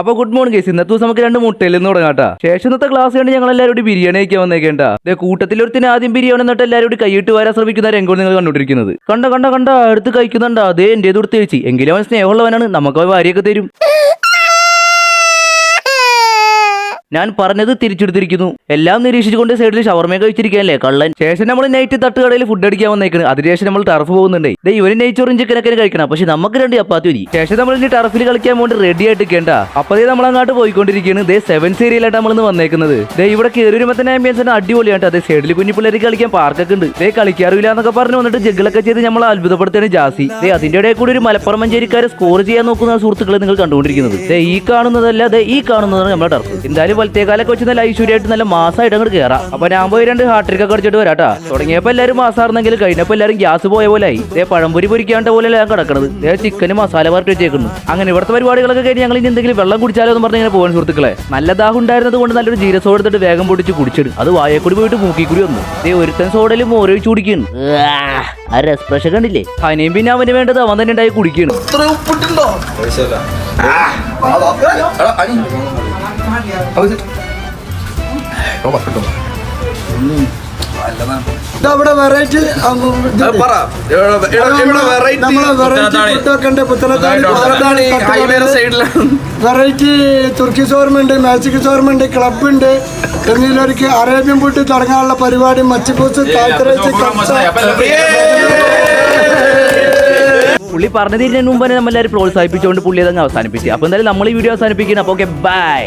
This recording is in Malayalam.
അപ്പൊ ഗുഡ് മോർണിംഗ് കേസ് ഇന്നത്തെ ദിവസം നമുക്ക് രണ്ട് മുട്ടയിൽ നിന്ന് കേട്ടോ. ശേഷം ഇന്നത്തെ ക്ലാസ് കണ്ട് ഞങ്ങൾ എല്ലാവരും കൂടി ബിരിയാണി കഴിക്കാൻ വന്നേക്കേണ്ട. ദേ കൂട്ടത്തിൽ ഒരുത്തിന് ആദ്യം ബിരിയാണി എന്നിട്ട് എല്ലാവരും കൂടി കൈയിട്ട് വരാൻ ശ്രമിക്കുന്ന രംഗം നിങ്ങൾ കണ്ടുകൊണ്ടിരിക്കുന്നത്. കണ്ട കണ്ട കണ്ട? അടുത്ത് കഴിക്കുന്നുണ്ട്? അതേ എന്റെ കൊടുത്ത് കഴിച്ച് എങ്കിലും അവൻ സ്നേഹമുള്ളവനാണ്. നമുക്ക് വാരിയൊക്കെ തരും. ഞാൻ പറഞ്ഞത് തിരിച്ചെടുത്തിരിക്കുന്നു. എല്ലാം നിരീക്ഷിച്ചുകൊണ്ട് സൈഡിൽ ഷവർമ കഴിച്ചിരിക്കാനല്ലേ കള്ളൻ. ശേഷം നമ്മൾ നൈറ്റ് തട്ടുകടയിൽ ഫുഡ് അടിക്കാൻ വന്നേക്കണ്. അതിനുശേഷം നമ്മൾ ടർഫ് പോകുന്നുണ്ട്. ഇതേ ഇവന് നെയ്ച്ചോറും ചിക്കനൊക്കെ കഴിക്കണം. പക്ഷെ നമുക്ക് രണ്ട് ചപ്പാത്തി മതി. ശേഷം നമ്മൾ ഇനി ടർഫിൽ കളിക്കാൻ വേണ്ടി റെഡി ആയിട്ട് കേണ്ട അപ്പതേ നമ്മൾ അങ്ങോട്ട് പോയിക്കൊണ്ടിരിക്കുകയാണ്. ദേ സെവൻ സീരിയലായിട്ട് നമ്മൾ ഇന്ന് വന്നേക്കുന്നത്. ദേ ഇവിടെ കയറി വരുമ്പോൾ തന്നെ ആംബിയൻസ് അടിപൊളിയാണ് അതേ സൈഡിൽ കുഞ്ഞു പിള്ളേർക്ക് കളിക്കാൻ പാർക്കൊക്കെ ഉണ്ട്. ദേ കളിക്കാറില്ല എന്നൊക്കെ പറഞ്ഞു വന്നിട്ട് ജഗ്ഗിളൊക്കെ ചെയ്ത് നമ്മൾ അത്ഭുതപ്പെടുത്തിയാണ് ജാസി. ദേ അതിന്റെ ഇടയിൽ കൂടി ഒരു മലപ്പുറം മഞ്ചേരിക്കാരെ സ്കോർ ചെയ്യാൻ നോക്കുന്ന സുഹൃത്തുക്കളെ നിങ്ങൾ കണ്ടുകൊണ്ടിരിക്കുന്നത്. ദേ ഈ കാണുന്നതല്ല ദേ ഈ കാണുന്നതാണ് നമ്മുടെ ടർഫ് എന്തായാലും വലത്തേക്കാലൊക്കെ വെച്ച് നല്ല ഐശ്വര്യമായിട്ട് നല്ല മാസമായിട്ട് അങ്ങോട്ട് കയറാം അപ്പൊ ഞാൻ പോയി രണ്ട് ഹാട്രിക് ഒക്കെ അടിച്ചിട്ട് വരാട്ടാ തുടങ്ങിയപ്പോ എല്ലാവരും മാസാർന്നെങ്കിൽ കഴിഞ്ഞപ്പോ എല്ലാവരും ഗ്യാസ് പോയ പോലെ ദേ പഴംപൊരി പൊരിക്കാണ്ട പോലെ ഞാൻ കിടക്കണത്. ദേ ചിക്കന് മസാല വറുത്ത് വെച്ചേക്കുന്നു. അങ്ങനെ ഇവിടുത്തെ പരിപാടികളൊക്കെ കഴിഞ്ഞ് ഞങ്ങൾ ഇനി എന്തെങ്കിലും വെള്ളം കുടിച്ചാലോ എന്ന് പറഞ്ഞ് പോകാൻ സുഹൃത്തുക്കളെ. നല്ല ദാഹം ഉണ്ടായിരുന്നത് കൊണ്ട് നല്ലൊരു ജീരസോട് എടുത്തിട്ട് വേഗം പൊടിച്ച് കുടിച്ചിടും. അത് വായക്കൂടി പോയിട്ട് മൂക്കിക്കൂടി വന്നു. ദേ ഒരുത്തൻ സോഡയിലും ഓരോ കുടിക്കുന്നു. ആ എക്സ്പ്രഷൻ കണ്ടില്ലേ അതിനെയും പിന്നെ അവന് വേണ്ടത് അവൻ തന്നെ ഉണ്ടായി കുടിക്കുന്നു ഇത്ര ഉപ്പിട്ടുണ്ടോ വെറൈറ്റി തുർക്കി ചോർമുണ്ട് മാജിക് ചോർമുണ്ട് ക്ലബ് ഉണ്ട്. എന്നിലൊരിക്കൽ അറേബ്യൻ പൂട്ടി തുടങ്ങാനുള്ള പരിപാടി മച്ചിപ്പൂസ് പുള്ളി പറഞ്ഞതിന് മുമ്പ് തന്നെ നമ്മളെല്ലാവരും പ്രോത്സാഹിപ്പിച്ചുകൊണ്ട് പുള്ളി അതങ്ങ് അവസാനിപ്പിച്ചു. അപ്പൊ എന്തായാലും നമ്മൾ ഈ വീഡിയോ അവസാനിപ്പിക്കുന്നു. അപ്പൊ ഓക്കെ ബൈ